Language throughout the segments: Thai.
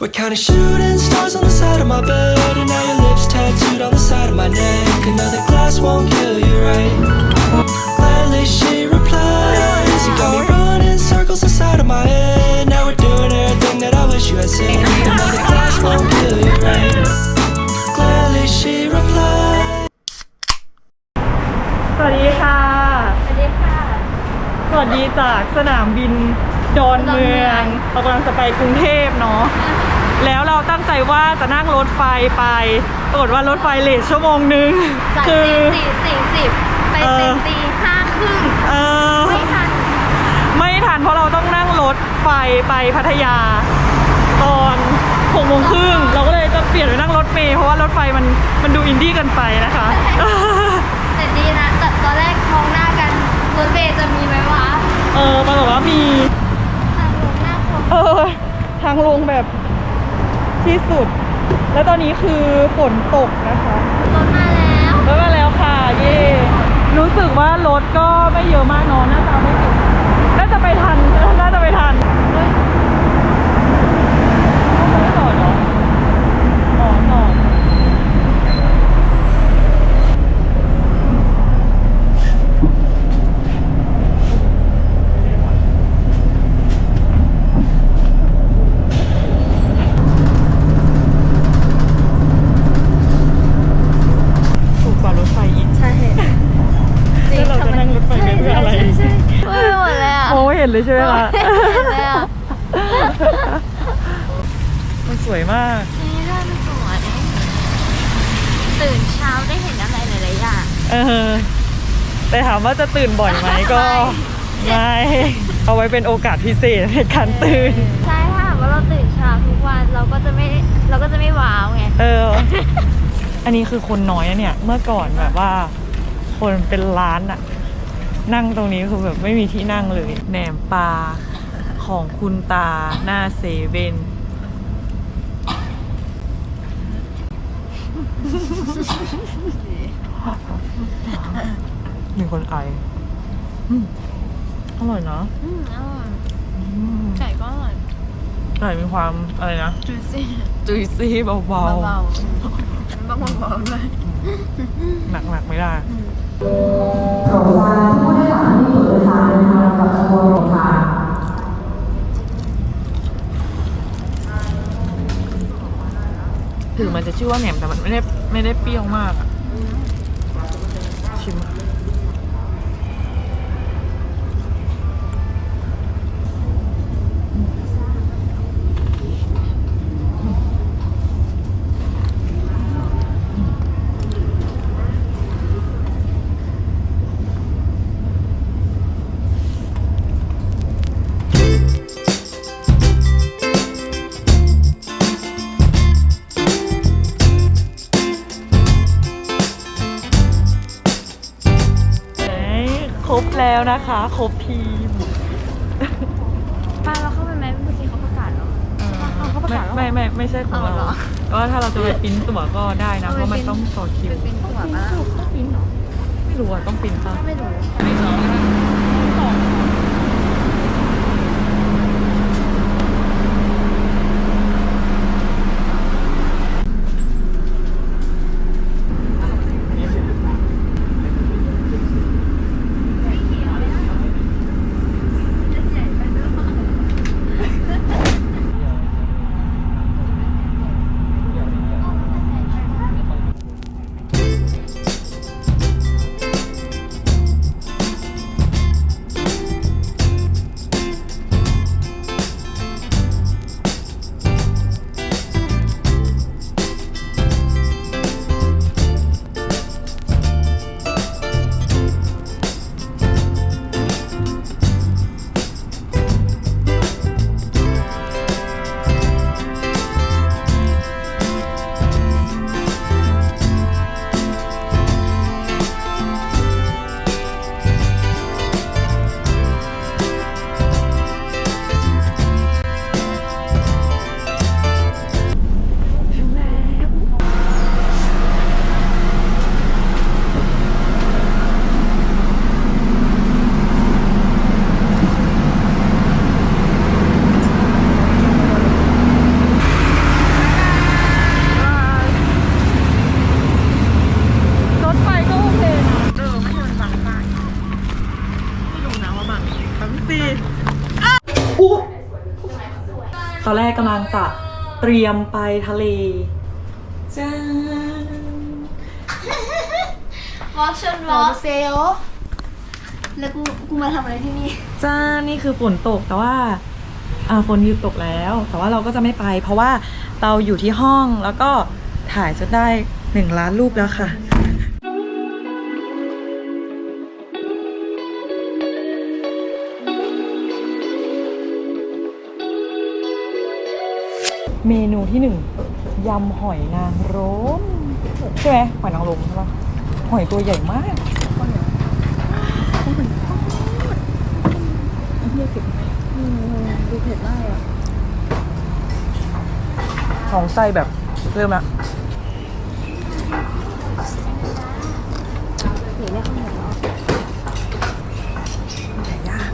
We're kinda shooting stars on the side of my bed, and now your lips tattooed on the side of my neck. Another glass won't kill you, right? Gladly she replies. You got me running circles inside of my head. Now we're doing everything that I wish you had said. Another glass won't kill you, right? Gladly she replies. สวัสดีค่ะ สวัสดีค่ะ สวัสดีจากสนามบิน ดอนเมืองเรากำลังจะไปกรุงเทพเนาะแล้วเราตั้งใจว่าจะนั่งรถไฟไปปรากฏว่ารถไฟเลทชั่วโมงนึงจากคืตีสี่สี่สิบไปเออเป็นตีห้าครึ่งเออไม่ทันไม่ทันเพราะเราต้องนั่งรถไฟไปพัทยา ตอนหกโมงครึ่งเราก็เลยจะเปลี่ยนไปนั่งรถเมล์เพราะว่ารถไฟมันมันดูอินดี้เกันไปนะคะแต่ดีนะแต่ตอนแรกมองหน้ากันรถเบย์จะมีไหมวะเออปรากฏว่ามี ทางลงหน้าคง เออ ทางลงแบบที่สุด แล้วตอนนี้คือฝนตกนะคะรถมาแล้วรถมาแล้วค่ะ เย่รู้สึกว่ารถก็ไม่เยอะมากเนอะน่าจะไม่ถึงน่าจะไปทันน่าจะไปทันเฮ้ยต้องไม่ต่อเหรออ๋อต่อถูกกว่ารถไฟอีก ใช่ แล้วเราจะนั่งรถไฟไปเพื่ออะไร ใช่ใช่ใช่ไม่หมดเลยอะ มองไม่เห็นเลยใช่ไหมล่ะ ไม่เห็นเลยอะ มันสวยมาก นี่ท่านสวย ตื่นเช้าได้เห็นอะไรหลายๆอย่างเออ แต่ถามว่าจะตื่นบ่อยไหมก็ไม่ เอาไว้เป็นโอกาสพิเศษในการตื่น ใช่ถ้าหากว่าเราตื่นเช้าทุกวันเราก็จะไม่เราก็จะไม่ว้าวไง เออ อันนี้คือคนน้อยนะเนี่ย เมื่อก่อนแบบว่า คนเป็นล้านอะนั่งตรงนี้คือแบบไม่มีที่นั่งเลย แหนมปลาของคุณตาหน้าเซเว่น มีคนไออืมอร่อยเนาะอืมอร่อยอืมไก่ก็อร่อยไก่มีความอะไรนะ จุยซี่จุยซี่เบาเบาๆบางคนเบาๆด้วยๆ หนักๆไม่ได้ถึงมันจะชื่อว่าแหนมแต่มันไม่ได้ ไม่ได้เปรี้ยวมากอะ คะครบทีมป้าเราเข้าไปไหมเมื่อกี้เขาประกาศแล้วเขาประกาศแล้วเหรอไม่ไม่ไม่ใช่ของเราเอาเหรอ ก็ถ้าเราจะไปปริ้นตั๋วก็ได้นะ เพราะมันต้องต่อคิว เป็นตัวป้าต้องปิ้นเหรอไม่รู้อะต้องปริ้นป่ะไม่รู้ถ เตรียมไปทะเลจ้า วอล์กชนวอล์กเซล แล้วกูกูมาทำอะไรที่นี่ จ้า นี่คือฝนตกแต่ว่าอ่าฝนหยุดตกแล้ว แต่ว่าเราก็จะไม่ไป เพราะว่าเราอยู่ที่ห้องแล้วก็ถ่ายจนได้หนึ่งล้านรูปแล้วค่ะ เมนูที่หนึ่งยำหอยนางรมใช่ไหมหอยนางรมใช่ปะหอยตัวใหญ่มากดูเผ็ดมากเลยของไส้แบบเริ่มละ หนีไม่เข้าหมดแล้ว ไก่ย่าง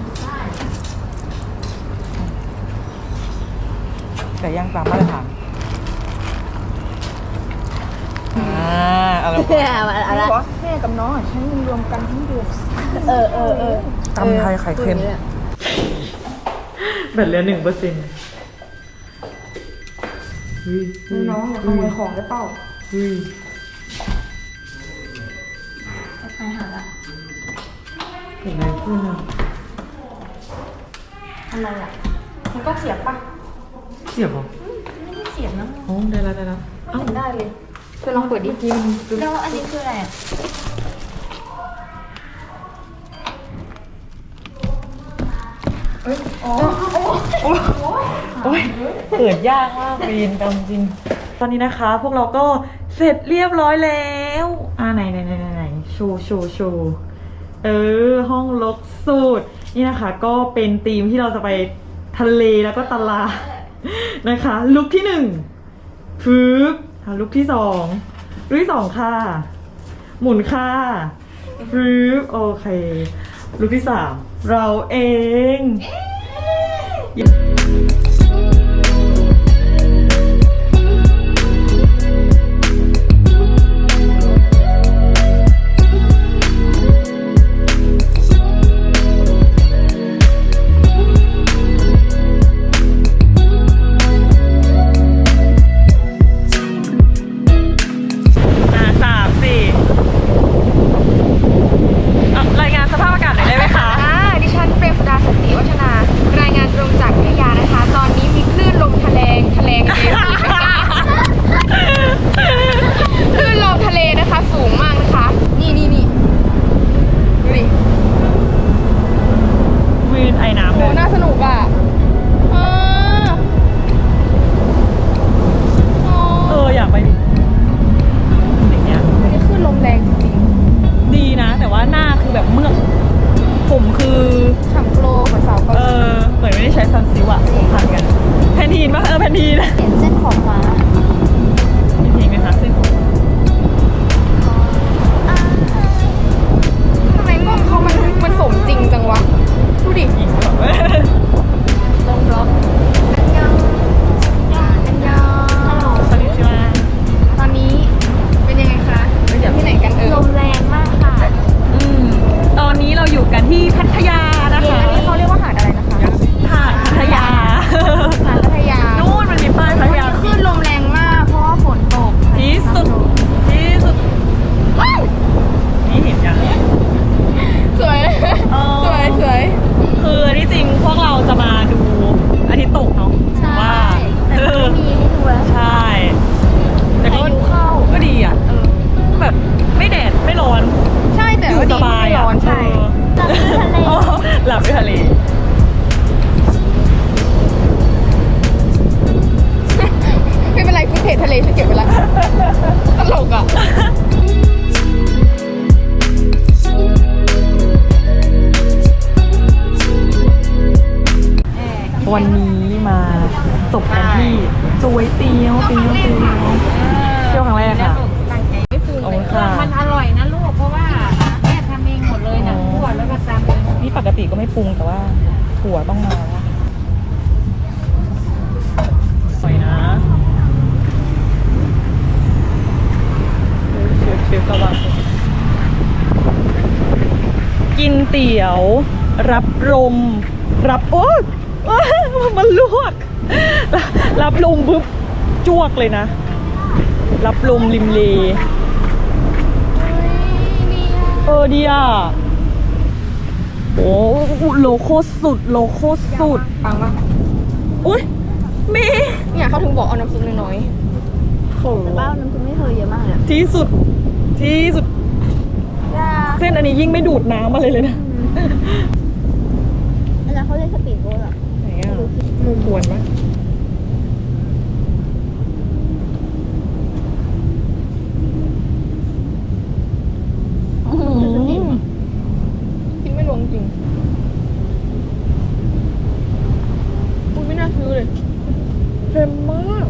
ไก่ย่างตามมาตรฐานอ่าอะไรเพื่อะไรอะไรแม่กับน้องอะใช้เงินรวมกันทั้งเดือนเออเออเออตำไทยไข่เค็มแบตเหลือหนึ่งเปอร์เซ็นต์น้องอย่าขโมยของได้เปล่าไปหาละเกิดอะไรขึ้นอะทำไมอะมันก็เสียบปะ สียบเหรอไม่ได้เสียบนะโอ้ได้แล้วได้แล้วไม่เห็นได้เลยเธอลองเปิดดิแล้วอันนี้คืออะไรอะโอ้ยเปิดยากมากปีนตามจริง ตอนนี้นะคะ พวกเราก็เสร็จเรียบร้อยแล้ว อ่าไหนไหนไหนไหนไหนโชว์โชว์โชว์เออ ห้องลกสุด นี่นะคะ ก็เป็นธีมที่เราจะไปทะเลแล้วก็ตลาด นะคะ ลุกที่หนึ่งฟืบอะลุกที่สองลุกที่สองค่ะ หมุนค่ะฟืบโอเค ลุกที่สามเราเอง วันนี้มาจบกันที่สวยเตียวเตียวเตียวเที่ยวครั้งแรกค่ะ ตั้งใจไม่ปรุงขอบคุณค่ะ มันอร่อยนะลูก เพราะว่าแม่ทำเองหมดเลยนะคั่วแล้วก็ตำเองนี่ปกติก็ไม่ปรุงแต่ว่าถั่วต้องมาแล้วสวยนะเชฟเชฟกระวังกินเตี๋ยว รับลมรับโอ้ย มันลวก รับลมปุ๊บจวกเลยนะ รับลมริมเลเออดีอะโอ้โลโคสุด โลโคสุด ปังปะอุ้ยมีเนี่ยเขาถึงบอกเอาน้ำซุปน้อยโอ้แต่บ้านน้ำซุปไม่เคยเยอะมากเลยที่สุด ที่สุดจ้าเส้นอันนี้ยิ่งไม่ดูดน้ำมาเลยเลยนะ แล้วเขาเรียกสปีดโบ๊ทเหรอไหนอะมูปวรปะ ๆกินไม่ลงจริงอุ้ยไม่น่าซื้อเลย เค็มมาก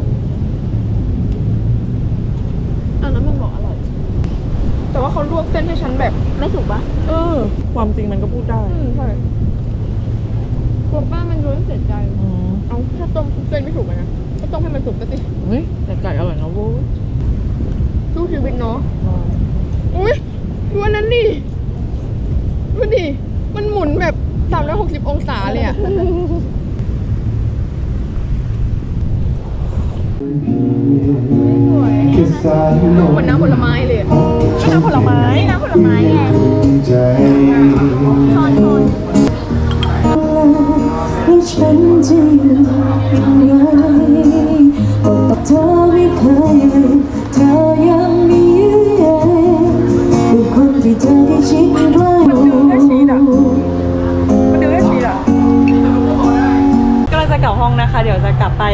อันนั้นมันบอกอร่อย แต่ว่าเขาลวกเส้นให้ฉันแบบ ไม่สุกปะ เออ ความจริงมันก็พูดได้ อืมใช่กลัวป้ามันรู้เสียใจ อืม เอาถ้าต้มเส้นไม่ถูกอะนะก็ต้มให้มันสุกก็สิ เฮ้ยแต่ไก่อร่อยนะเว้ย สู้ชีวิตเนาะ อุ้ยดูอันนั้นดิดูดิ มันหมุนแบบ360องศาเลยอะ เหมือนน้ำผลไม้เลยอะนี่น้ำผลไม้น้ำผลไม้ไงช้อนช้อนว่าฉันจะอยู่ยังไงแต่เธอไม่เคยลืมเธอยังมีเยื่อใยคือคนที่เธอได้ชิดใกล้มันดูแค่ชีสอะกำลังจะกลับห้องนะคะ เดี๋ยวจะกลับไป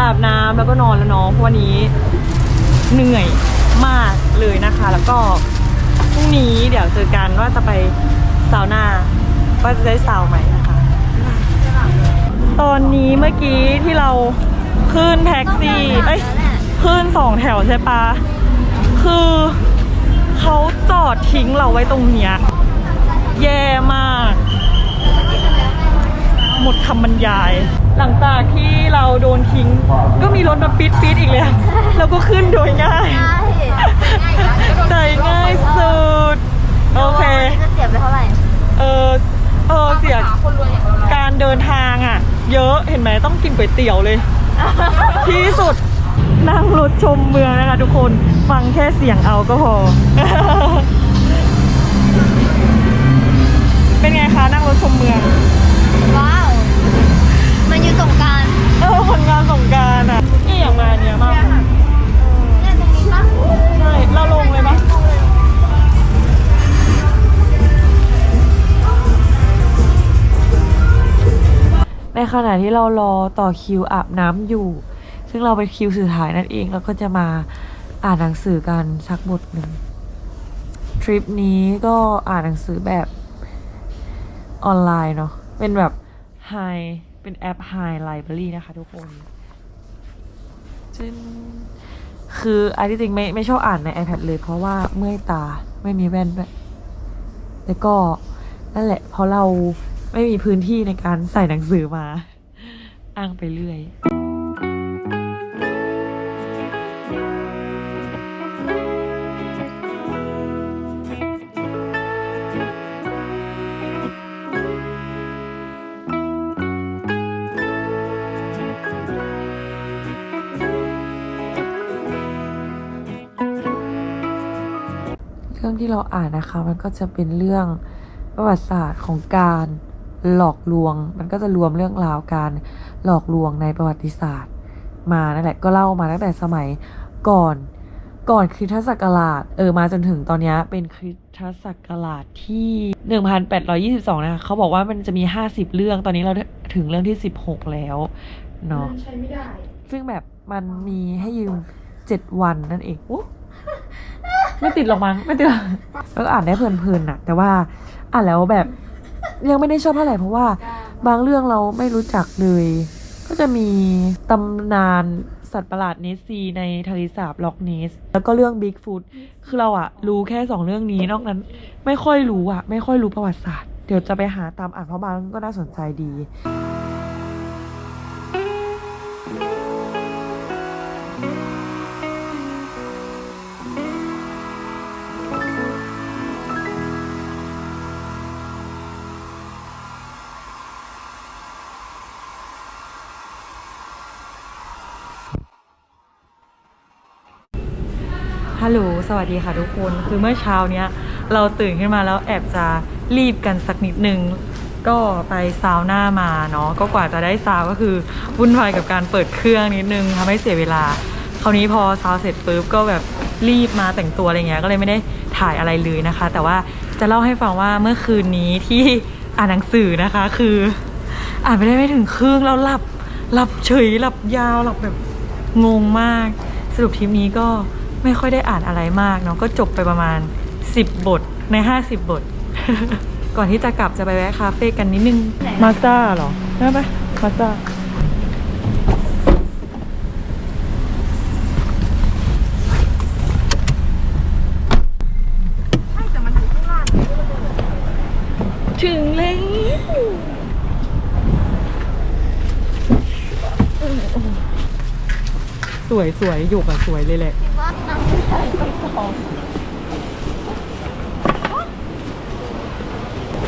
อาบน้ำแล้วก็นอนแล้วเน้องเพราะวันนี้ เหนื่อยมากเลยนะคะ แล้วก็พรุ่งนี้เดี๋ยวเจอกันว่าจะไปซาวน่าว่าจะได้ซาวไหมนะคะ ตอนนี้เมื่อกี้ที่เราขึ้นแท็กซี่ เอ้ยขึ้นสองแถวใช่ปะคือเขาจอดทิ้งเราไว้ตรงเนี้ยแย่มาก หมดคำบรรยาย หลังจากที่เราโดนทิ้ง ก็มีรถมาปิดปิดอีกเลยอะแล้วก็ขึ้นโดยง่ายใจง่ายสุด โอเคจะเสียไปเท่าไหร่ เออเออเสียคนรวยอย่างเราการเดินทางอะ เยอะเห็นไหมต้องกินก๋วยเตี๋ยวเลย ที่สุดนั่งรถชมเมืองนะคะทุกคนฟังแค่เสียงเอาก็พอ เป็นไงคะนั่งรถชมเมืองว้า วมันอยู่ตรงกลางเออผลงานสงกรารอะนี่อยากมาเนี่ยมากเนี่ยตรงนี้ปะใช่ เราลงเลยปะในขณะที่เรารอต่อคิวอาบน้ำอยู่ ซึ่งเราเป็นคิวสุดท้ายนั่นเองแล้วก็จะมาอ่านหนังสือกันสักบทหนึ่ง ทริปนี้ก็อ่านหนังสือแบบออนไลน์เนาะ เป็นแบบ Hi เป็นแอป Hi Library นะคะทุกคนจึงคืออันที่จริงไม่ไม่ชอบอ่านใน iPad เลย เพราะว่าเมื่อยตาไม่มีแว่นด้วยแต่ก็นั่นแหละเพราะเราไม่มีพื้นที่ในการใส่หนังสือมา อ้างไปเรื่อย ที่เราอ่านนะคะ มันก็จะเป็นเรื่องประวัติศาสตร์ของการหลอกลวง มันก็จะรวมเรื่องราวการหลอกลวงในประวัติศาสตร์ มานั่นแหละก็เล่ามาตั้งแต่สมัยก่อนก่อนคริสตศักราชเออมาจนถึงตอนเนี้ยเป็นคริสตศักราชที่ 1822 นะคะเขาบอกว่ามันจะมี 50 เรื่องตอนนี้เราถึงเรื่องที่ 16 แล้วเนาะใช้ไม่ได้ ซึ่งแบบมันมีให้ยืมเจ็ดวันนั่นเองอุ๊ย ไม่ติดหรอกมั้งไม่ติดหรอกแล้วก็อ่านได้เพลินๆน่ะแต่ว่าอ่านแล้วแบบยังไม่ได้ชอบเท่าไหร่เพราะว่าบางเรื่องเราไม่รู้จักเลย ก็จะมีตำนานสัตว์ประหลาดเนสซีในทะเลสาบล็อกเนส แล้วก็เรื่องบิ๊กฟูดคือเราอะรู้แค่สองเรื่องนี้นอกนั้น ไม่ค่อยรู้อะไม่ค่อยรู้ประวัติศาสตร์ เดี๋ยวจะไปหาตามอ่านเพราะบางก็น่าสนใจดี ฮัลโหล สวัสดีค่ะทุกคน คือเมื่อเช้าเนี้ย เราตื่นขึ้นมาแล้วแอบจะรีบกันสักนิดนึง ก็ไปซาวน่ามาเนาะ ก็กว่าจะได้ซาวก็คือวุ่นวายกับการเปิดเครื่องนิดนึงทำให้เสียเวลา คราวนี้พอซาวเสร็จปุ๊บก็แบบรีบมาแต่งตัวอะไรเงี้ย ก็เลยไม่ได้ถ่ายอะไรเลยนะคะ แต่ว่าจะเล่าให้ฟังว่าเมื่อคืนนี้ที่อ่านหนังสือนะคะ คือ อ่านไปได้ไม่ถึงครึ่งแล้วหลับ หลับเฉยหลับยาวหลับแบบงงมาก สรุปทริปนี้ก็ ไม่ค่อยได้อ่านอะไรมากเนาะก็จบไปประมาณ 10 บทใน 50 บท ก่อนที่จะกลับจะไปแวะคาเฟ่กันนิดนึงมาสด้าเหรอใช่ไหมมาสด้าแต่มันอยู่ข้างล่างถึงแล้วสวยสวยอยู่กับสวยเลยแหละ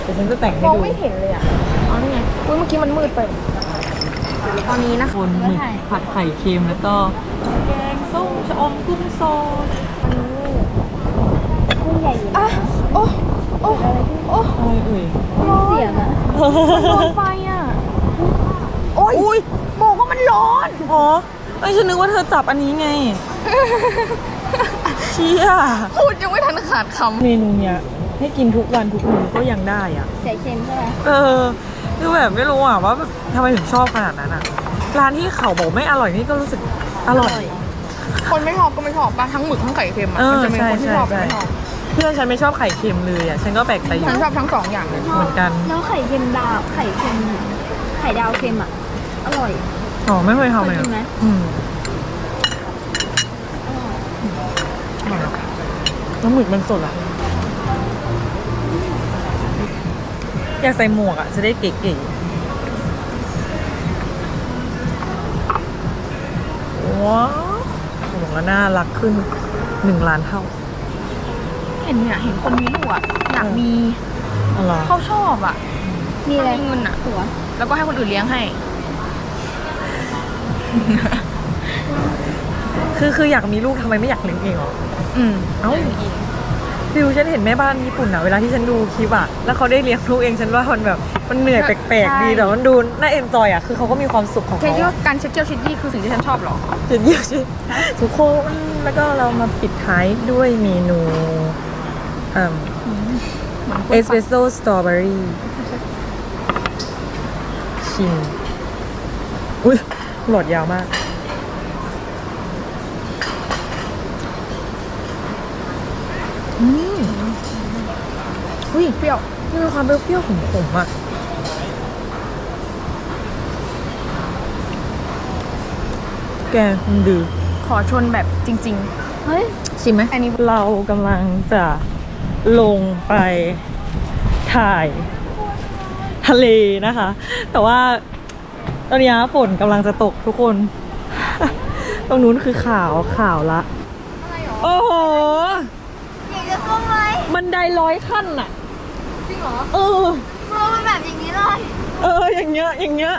แต่ฉันจะแต่งให้มองดูไม่เห็นเลยอะ อ๋อนี่ไงอุ้ยเมื่อกี้มันมืดไป ตอนนี้นะคนหมึกผัดไข่เค็มแล้วก็ แกงส้มชะอมกุ้งโซอยอะโอ้โอ้โอ้อะไรเอ่ยเสียงอะโดนไฟอะ โอ้ยอุ้ยบอกว่ามันร้อน อ๋อไอ้ยฉันนึกว่าเธอจับอันนี้ไง เชี่ยพูดยังไม่ทันขาดคเมนูเนี้ยให้กินทุกวันทุกมื้อก็ยังได้อะ ใส่เค็มใช่ไหมเออคือแบบไม่รู้อะว่าแบบทำไมถึงชอบขนาดนั้นอะ ร้านที่เขาบอกไม่อร่อยนี่ก็รู้สึกอร่อยำคนไม่ชอบก็ไม่ชอบปะทั้งหมึกทั้งไข่เค็มอะเออมันจะมีคนที่ชอบใช่กับใช่ ไม่ชอบเพื่อนฉันไม่ชอบไข่เค็มเลยอะ ฉันก็แปลกใจอยู่ ฉันชอบทั้งสองอย่างเลยเหมือนกัน แล้วไข่เค็มดาว ไข่เค็ม ไข่ดาวเค็มอะ อร่อย อ๋อไม่เคยทำเลยเคยกินไหมอะอืมอร่อยอะ แล้วหมึกมันสดอะ อยากใส่หมวกอะ จะได้เก๋ๆว้าวหมวกแล้วน่ารักขึ้นหนึ่งล้านเท่า เห็นเนี่ยเห็นคนมีลูกอะอยากมีอะไรอเขาชอบอะมีอะไรมีเงินอะหัวแล้วก็ให้คนอื่นเลี้ยงให้ คือคืออยากมีลูกทำไมไม่อยากเลี้ยงเองเหรอ อืมเอ้าฟิวฉันเห็นแม่บ้านญี่ปุ่นอะเวลาที่ฉันดูคลิปอะแล้วเขาได้เลี้ยงลูกเองฉันว่ามันแบบมันเหนื่อยแปลกๆดีแต่มันดูน่าเอนจอยอะคือเขาก็มีความสุขของเธอเขาคิดว่าการเช็ดเจียวชิดดี้คือสิ่งที่ฉันชอบเหรอจุดเยี่ยมชิทุกคนแล้วก็เรามาปิดท้ายด้วยเมนูเอสเปรสโซ่สตรอเบอรี่ชิมอุ้ยหลอดยาวมาก อืม อุ้ยเปรี้ยวมันมีความเปรี้ยวๆขมๆอะแกมันดื้อขอชนแบบจริงเฮ้ย ชิมไหมอันนี้เรากำลังจะลงไปถ่าย ทะเลนะคะ แต่ว่าตอนนี้ฝนกำลังจะตกทุกคน ตรงนู้นคือขาวขาวละ โอ้โหอยากจะส้มไหมบันไดร้อยขั้นอะจริง เหรอเออเพราะมันแบบอย่างนี้เลย เอออย่างเงี้ยอย่างเงี้ย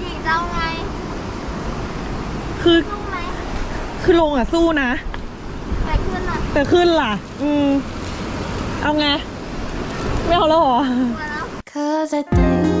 หญิงจะเอาไงคือส้มไหมคือลงอะสู้นะ แต่ขึ้นอะแต่ขึ้นล่ะ อืม เอาไง ไม่เอาแล้วเหรอมาแล้ว Cause I think that